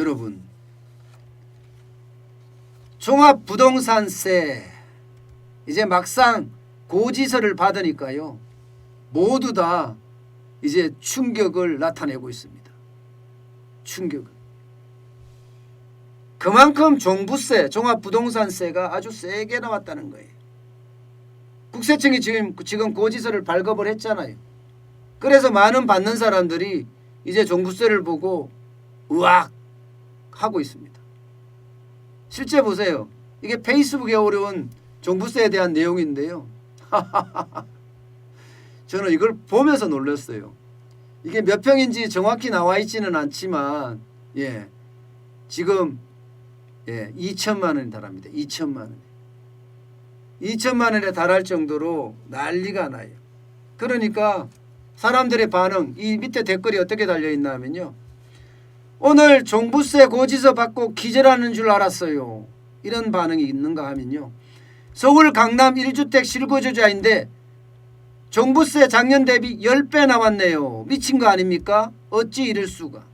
여러분 종합부동산세 이제 막상 고지서를 받으니까요 모두 다 이제 충격을 나타내고 있습니다. 충격을. 그만큼 종부세, 종합부동산세가 아주 세게 나왔다는 거예요. 국세청이 지금 지금 고지서를 발급을 했잖아요. 그래서 많은 받는 사람들이 이제 종부세를 보고 으악 하고 있습니다. 실제 보세요. 이게 페이스북에 올려온 종부세에 대한 내용인데요. 저는 이걸 보면서 놀랐어요. 이게 몇 평인지 정확히 나와 있지는 않지만 예. 지금 예, 2천만 원에 달합니다. 2천만 원. 2천만 원에 달할 정도로 난리가 나요. 그러니까 사람들의 반응 이 밑에 댓글이 어떻게 달려 있나 하면요. 오늘 종부세 고지서 받고 기절하는 줄 알았어요. 이런 반응이 있는가 하면요. 서울 강남 1주택 실거주자인데 종부세 작년 대비 10배 나왔네요. 미친 거 아닙니까? 어찌 이럴 수가.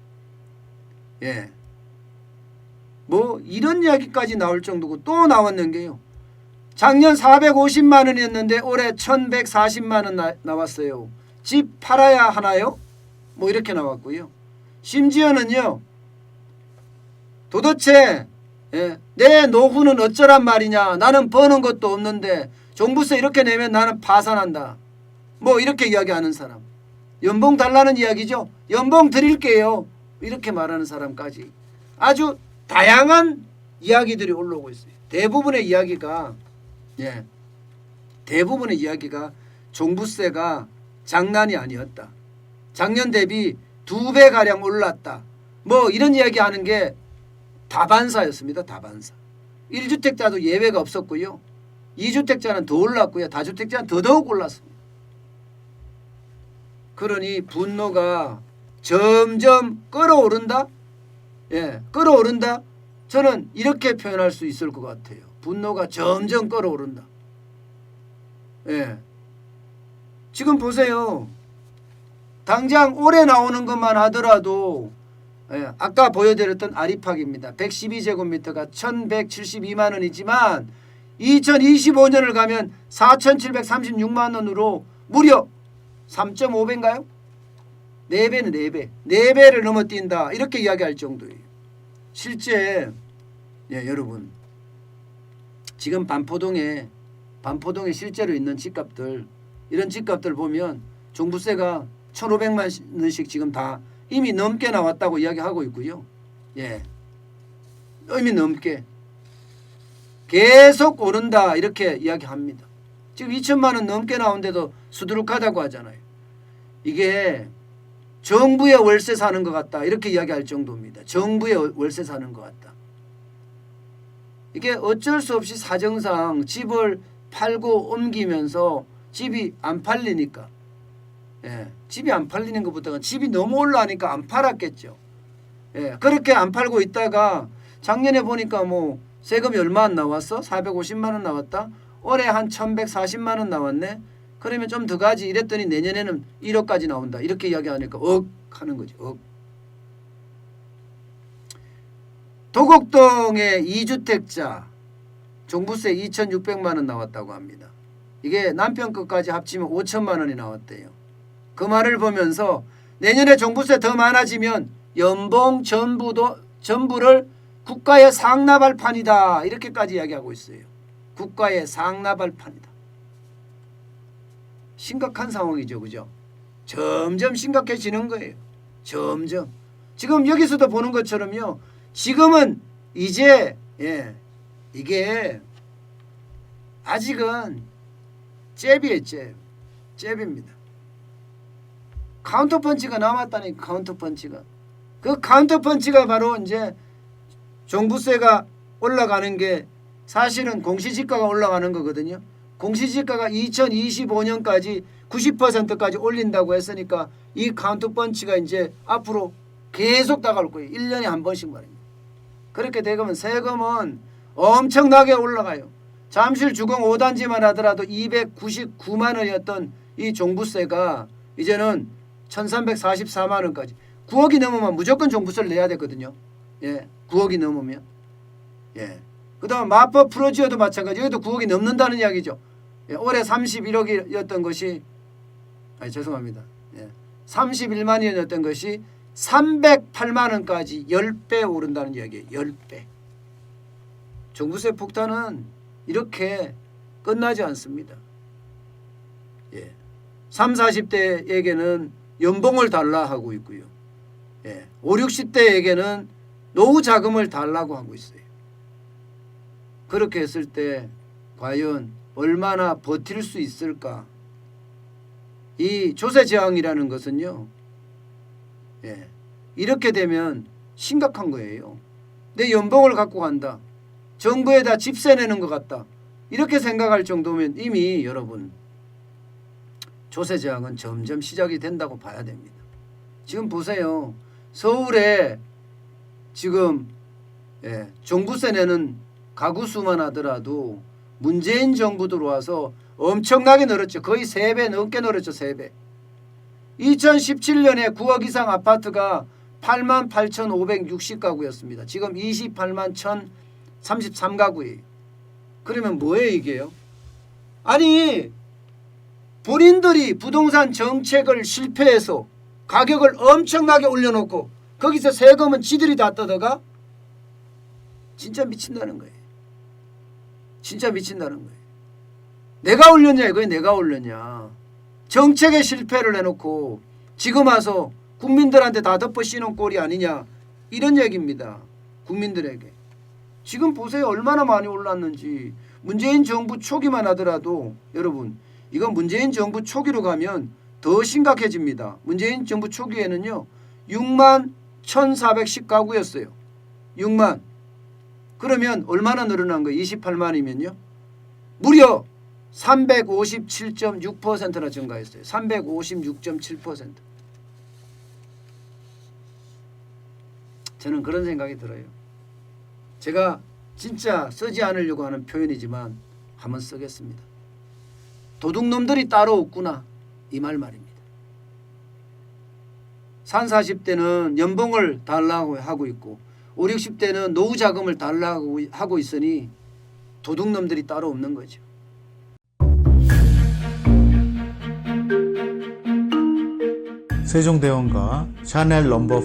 예. 뭐 이런 이야기까지 나올 정도고 또 나왔는 게요. 작년 450만 원이었는데 올해 1140만 원 나, 나왔어요. 집 팔아야 하나요? 뭐 이렇게 나왔고요. 심지어는요. 도대체 예, 내 노후는 어쩌란 말이냐. 나는 버는 것도 없는데 종부세 이렇게 내면 나는 파산한다. 뭐 이렇게 이야기하는 사람. 연봉 달라는 이야기죠. 연봉 드릴게요. 이렇게 말하는 사람까지 아주 다양한 이야기들이 올라오고 있어요. 대부분의 이야기가 예. 대부분의 이야기가 종부세가 장난이 아니었다. 작년 대비 두 배 가량 올랐다. 뭐 이런 이야기 하는 게 다반사였습니다. 다반사. 1주택자도 예외가 없었고요. 2주택자는 더 올랐고요. 다주택자는 더더욱 올랐습니다. 그러니 분노가 점점 끌어오른다? 예, 끌어오른다? 저는 이렇게 표현할 수 있을 것 같아요. 분노가 점점 끌어오른다. 예. 지금 보세요. 당장 올해 나오는 것만 하더라도 예, 아까 보여드렸던 아리팍입니다. 112제곱미터가 1172만 원이지만 2025년을 가면 4736만 원으로 무려 3.5배인가요? 4배는 4배. 4배를 넘어뛴다. 이렇게 이야기할 정도예요. 실제 예, 여러분 지금 반포동에 반포동에 실제로 있는 집값들 이런 집값들 보면 종부세가 1,500만 원씩 지금 다 이미 넘게 나왔다고 이야기하고 있고요. 예. 이미 넘게 계속 오른다 이렇게 이야기합니다. 지금 2천만 원 넘게 나온데도 수두룩하다고 하잖아요. 이게 정부의 월세 사는 것 같다 이렇게 이야기할 정도입니다. 정부의 월세 사는 것 같다. 이게 어쩔 수 없이 사정상 집을 팔고 옮기면서 집이 안 팔리니까 예, 집이 안 팔리는 것보다는 집이 너무 올라가니까 안 팔았겠죠. 예, 그렇게 안 팔고 있다가 작년에 보니까 뭐 세금이 얼마 안 나왔어? 450만 원 나왔다. 올해 한 1140만 원 나왔네. 그러면 좀 더 가지 이랬더니 내년에는 1억까지 나온다. 이렇게 이야기하니까 억 하는 거죠. 억. 도곡동의 2주택자 종부세 2,600만 원 나왔다고 합니다. 이게 남편 것까지 합치면 5천만 원이 나왔대요. 그 말을 보면서 내년에 종부세 더 많아지면 연봉 전부도 전부를 국가의 상납할 판이다 이렇게까지 이야기하고 있어요. 국가의 상납할 판이다. 심각한 상황이죠, 그죠? 점점 심각해지는 거예요. 점점. 지금 여기서도 보는 것처럼요. 지금은 이제 예 이게 아직은 잽이에요, 잽. 잽입니다. 카운터 펀치가 남았다니 카운터 펀치가. 그 카운터 펀치가 바로 이제 종부세가 올라가는 게 사실은 공시지가가 올라가는 거거든요. 공시지가가 2025년까지 90%까지 올린다고 했으니까 이 카운터 펀치가 이제 앞으로 계속 다가올 거예요. 1년에 한 번씩 말입니다. 그렇게 되면 세금은 엄청나게 올라가요. 잠실 주공 5단지만 하더라도 299만 원이었던 이 종부세가 이제는 1344만 원까지 9억이 넘으면 무조건 종부세를 내야 되거든요. 예, 9억이 넘으면 예. 그다음 마법 프로지오도 마찬가지. 여기도 9억이 넘는다는 이야기죠. 예, 올해 31억이었던 것이 아니 죄송합니다. 예. 31만이었던 것이 308만 원까지 10배 오른다는 이야기예요. 10배. 종부세 폭탄은 이렇게 끝나지 않습니다. 예. 3, 40대에게는 연봉을 달라 하고 있고요. 예. 5, 60대에게는 노후 자금을 달라고 하고 있어요. 그렇게 했을 때 과연 얼마나 버틸 수 있을까? 이 조세 저항이라는 것은요. 예. 이렇게 되면 심각한 거예요. 내 연봉을 갖고 간다. 정부에다 집세 내는 것 같다. 이렇게 생각할 정도면 이미 여러분 조세 저항은 점점 시작이 된다고 봐야 됩니다. 지금 보세요. 서울에 지금 예, 종부세 내는 가구 수만 하더라도 문재인 정부 들어와서 엄청나게 늘었죠. 거의 세배 넘게 늘었죠. 세배 2017년에 9억 이상 아파트가 8만 8,560가구였습니다. 지금 28만 1,033가구예요. 그러면 뭐예요 이게요? 아니 본인들이 부동산 정책을 실패해서 가격을 엄청나게 올려놓고 거기서 세금은 지들이 다 뜯어가? 진짜 미친다는 거예요. 진짜 미친다는 거예요. 내가 올렸냐 이거예요. 내가 올렸냐. 정책의 실패를 해놓고 지금 와서 국민들한테 다 덮어 씌는 꼴이 아니냐 이런 얘기입니다. 국민들에게. 지금 보세요 얼마나 많이 올랐는지 문재인 정부 초기만 하더라도 여러분 이건 문재인 정부 초기로 가면 더 심각해집니다. 문재인 정부 초기에는요 6만 1,410가구였어요. 6만 그러면 얼마나 늘어난 거예요? 28만이면요 무려 357.6%나 증가했어요. 356.7%. 저는 그런 생각이 들어요. 제가 진짜 쓰지 않으려고 하는 표현이지만 한번 쓰겠습니다. 도둑놈들이 따로 없구나 이 말 말입니다. 산 40대는 연봉을 달라고 하고 있고 5, 60대는 노후 자금을 달라고 하고 있으니 도둑놈들이 따로 없는 거죠. 세종대왕과 샤넬 넘버 5,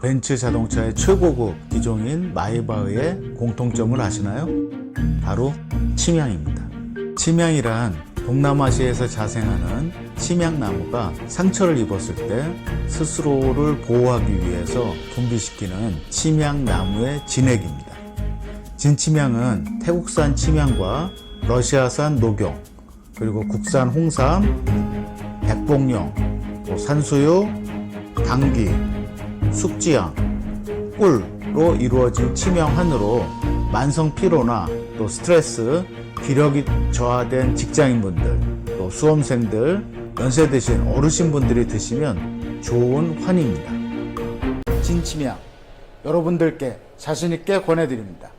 벤츠 자동차의 최고급 기종인 마이바흐의 공통점을 아시나요? 바로 침향입니다. 침향이란 동남아시아에서 자생하는 침향나무가 상처를 입었을 때 스스로를 보호하기 위해서 분비시키는 침향나무의 진액입니다. 진침향은 태국산 침향과 러시아산 녹용, 그리고 국산 홍삼, 백봉령, 또 산수유, 당귀, 숙지향, 꿀로 이루어진 침향환으로 만성 피로나 또 스트레스, 기력이 저하된 직장인분들, 또 수험생들, 연세 드신 어르신분들이 드시면 좋은 환입니다. 진침향 여러분들께 자신있게 권해드립니다.